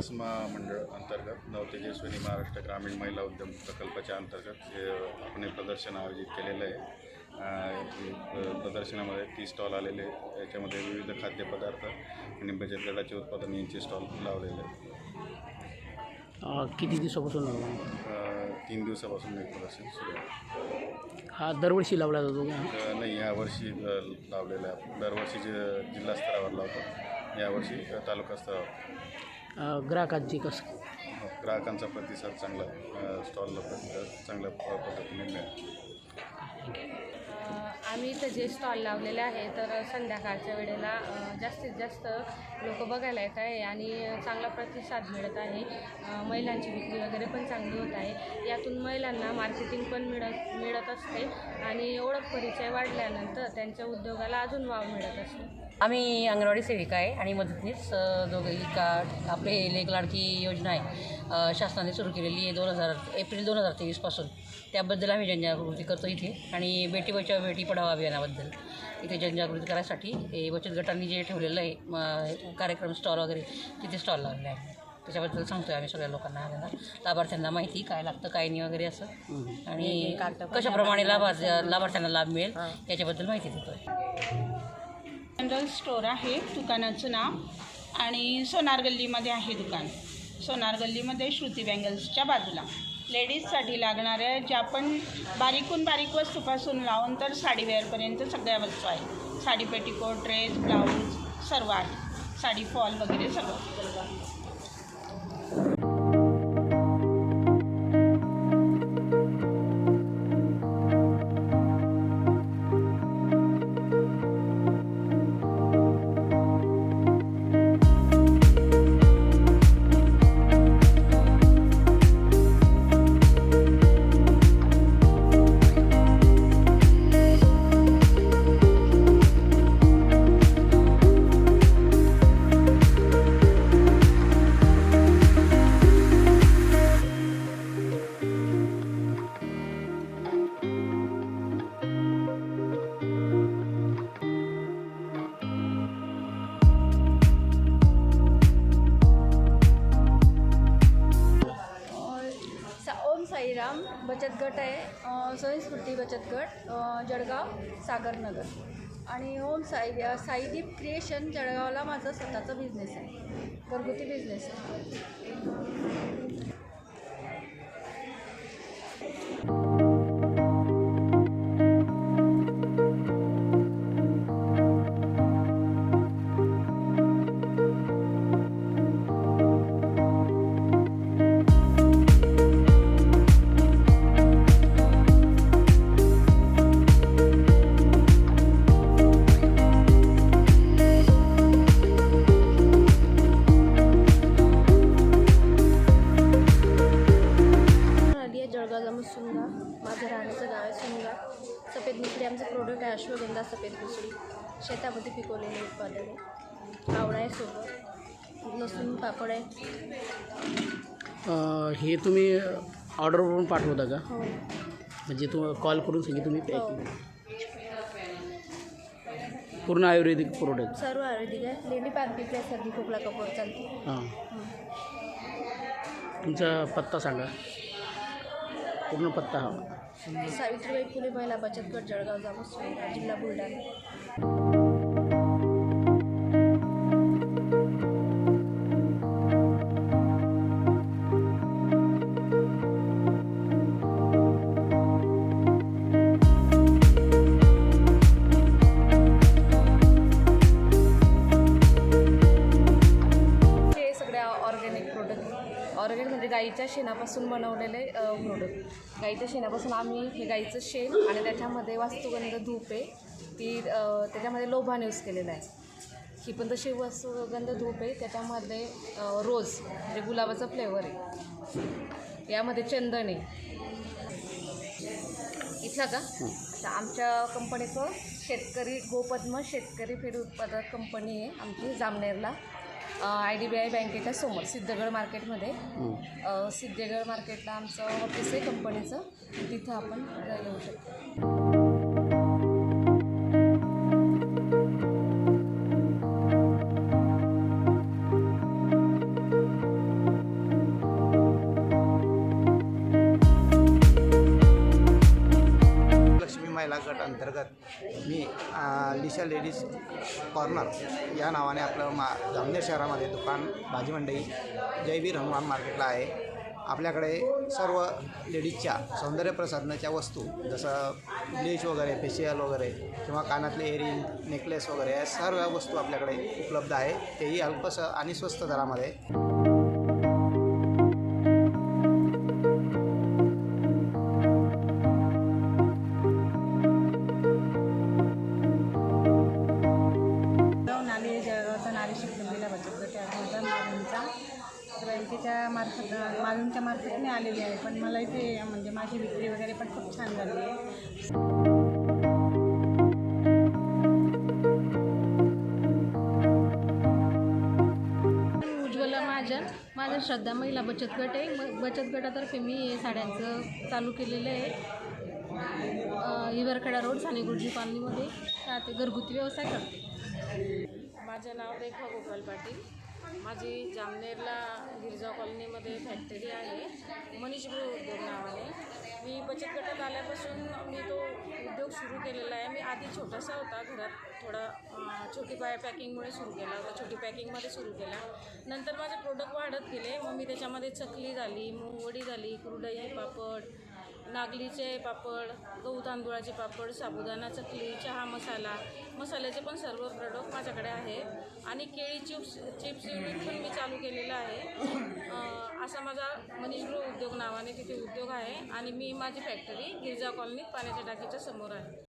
विकास महामंडळ अंतर्गत नवतेजस्विनी महाराष्ट्र ग्रामीण महिला उद्यम प्रकल्पाच्या अंतर्गत आपण हे प्रदर्शन आयोजित केलेलं आहे प्रदर्शनामध्ये ती स्टॉल आलेले आहे. याच्यामध्ये विविध खाद्यपदार्थ आणि बचत गटाचे उत्पादन यांचे स्टॉल लावलेले आहेत. अ, किती दिवसापासून तीन दिवसापासून हे प्रदर्शन सुरू आहे. हा दरवर्षी लावला जातो नाही यावर्षी लावलेलं आहे. दरवर्षी जे जिल्हा स्तरावर लावतो यावर्षी तालुका स्तरावर. ग्राहकांची कसं? ग्राहकांचा प्रतिसाद चांगला स्टॉलला प्रतिसाद चांगल्या प- पद्धतीने मिळाला. आम्ही इथं जे स्टॉल लावलेले आहे तर संध्याकाळच्या वेळेला जास्तीत जास्त लोक बघायला येत आहे आणि चांगला प्रतिसाद मिळत आहे. महिलांची विक्री वगैरे पण चांगली होत आहे. यातून महिलांना मार्केटिंग पण मिळत मिळत असते आणि ओळख परिचय वाढल्यानंतर त्यांच्या उद्योगाला अजून वाव मिळत असतो. आम्ही अंगणवाडी सेविका आहे आणि मदतनीस दोघे का आपले लेख लाडकी योजना आहे. शासनाने सुरू केलेली आहे दोन हजार एप्रिल दोन हजार तेवीसपासून. त्याबद्दल आम्ही जनजागृती करतो इथे आणि बेटी बचाव बेटी पढाओ अभियानाबद्दल. इथे जनजागृती करायसाठी हे बचत गटांनी जे ठेवलेलं आहे कार्यक्रम स्टॉल वगैरे तिथे स्टॉल लावलेले आहे. त्याच्याबद्दल सांगतोय आम्ही सगळ्या लोकांना आलेला लाभार्थ्यांना माहिती काय लागतं काय नाही वगैरे असं. आणि कशाप्रमाणे लाभार्थ लाभार्थ्यांना लाभ मिळेल याच्याबद्दल माहिती देतोय. जनरल स्टोअर आहे दुकानाचं नाव आणि सोनार गल्लीमध्ये आहे दुकान. सोनार गल्लीमध्ये श्रुती बँगल्सच्या बाजूला. लेडीजसाठी लागणाऱ्या ज्या पण बारीकून बारीक वस्तूपासून लावून तर साडीवेअरपर्यंत सगळ्या वस्तू आहेत. साडी पेटीकोट ड्रेस ब्लाऊज सर्व आहे. साडी फॉल वगैरे सगळं. श्रीराम बचत गट आहे. स्वयंस्फूर्ती बचत गट जळगाव सागरनगर. आणि ओम साई साईदीप क्रिएशन जळगावला माझं स्वतःचा बिझनेस आहे. घरगुती बिझनेस आहे. आहे सुनगा सफेद मिसळी आमचं प्रोडक्ट आहे अश्वगंधा सफेद मिसळी शेतामध्ये पिकवलेले उत्पादन आहे. आवळा आहे सोबत लसूण पापड आहे. हे तुम्ही ऑर्डरवरून पाठवता का? हो. म्हणजे तू कॉल करून सांगितलं तुम्ही हो. पॅकिंग. पूर्ण आयुर्वेदिक प्रोडक्ट सर्व आयुर्वेदिक आहे. लेडी आहे सर्दी खोकला कपोर चालते. हां. तुमचा पत्ता सांगा. पूर्ण पत्ता हवा सावित्रीबाई फुले महिला बचत गट जळगाव जामून जिल्हा बुलढाणा. ऑर्गॅनिक प्रोडक्ट ऑर्गेनिक म्हणजे गाईच्या शेणापासून बनवलेले प्रोडक्ट गाईच्या शेणापासून आम्ही हे गाईचं शेण आणि त्याच्यामध्ये वास्तुगंध धूप आहे. ती त्याच्यामध्ये लोभान यूज केलेला आहे. ही पण तशी वास्तुगंध धूप आहे. त्याच्यामध्ये रोज म्हणजे गुलाबाचा फ्लेवर आहे. यामध्ये चंदन आहे. इथला का? अच्छा आमच्या कंपनीचं शेतकरी गोपद्म शेतकरी फेड उत्पादक कंपनी आहे आमची जामनेरला. आय डी बी आय बँकेच्या समोर सिद्धगड मार्केटमध्ये. सिद्धगड मार्केटला आमचं ऑफिस आहे कंपनीचं. तिथं आपण येऊ शकतो. लिशा लेडीज कॉर्नर या नावाने आपलं मा जामनेर शहरामध्ये दुकान भाजी मंडई जयवीर हनुमान मार्केटला आहे. आपल्याकडे सर्व लेडीजच्या सौंदर्यप्रसाधनाच्या वस्तू जसं ब्लीच वगैरे फेशियल वगैरे किंवा कानातले एअरिंग नेकलेस वगैरे या सर्व वस्तू आपल्याकडे उपलब्ध आहे. तेही अल्पस आणि स्वस्त दरामध्ये. मालूमच्या मार्फत मी आलेली आहे पण मला इथे म्हणजे माझी विक्री वगैरे पण खूप छान झाली आहे. माझा श्रद्धा महिला बचत गट आहे. म बचत गटातर्फे मी हे साड्यांचं चालू केलेलं आहे. हिवरखेडा रोड साने गुरुजी कॉलनीमध्ये. राहते घरगुती व्यवसाय करते. माझं नाव रेखा गोपाल पाटील. माझी जामनेरला गिरजा कॉलनीमध्ये फॅक्टरी आहे मनीष गृह उद्योग नावाने. मी बचत गटात आल्यापासून मी तो उद्योग सुरू केलेला आहे. मी आधी छोटासा होता घरात. थोडा छोटी पाय पॅकिंगमुळे सुरू केला. होता छोटी पॅकिंगमध्ये सुरू केला. नंतर माझे प्रोडक्ट वाढत गेले. मग मी त्याच्यामध्ये चकली झाली मूगवडी झाली कुरडई पापड नागलीचे पापड गहू तांदुळाचे पापड साबुदाणा चकली चहा मसाला. मसाल्याचे पण सर्व प्रोडक्ट माझ्याकडे आहे. आणि केळी चिप्स चिप्स युनिट पण मी चालू केलेलं आहे. असा माझा मनीष गृह उद्योग नावाने तिथे उद्योग आहे. आणि मी माझी फॅक्टरी गिरजा कॉलनीत पाण्याच्या टाकीच्या समोर आहे.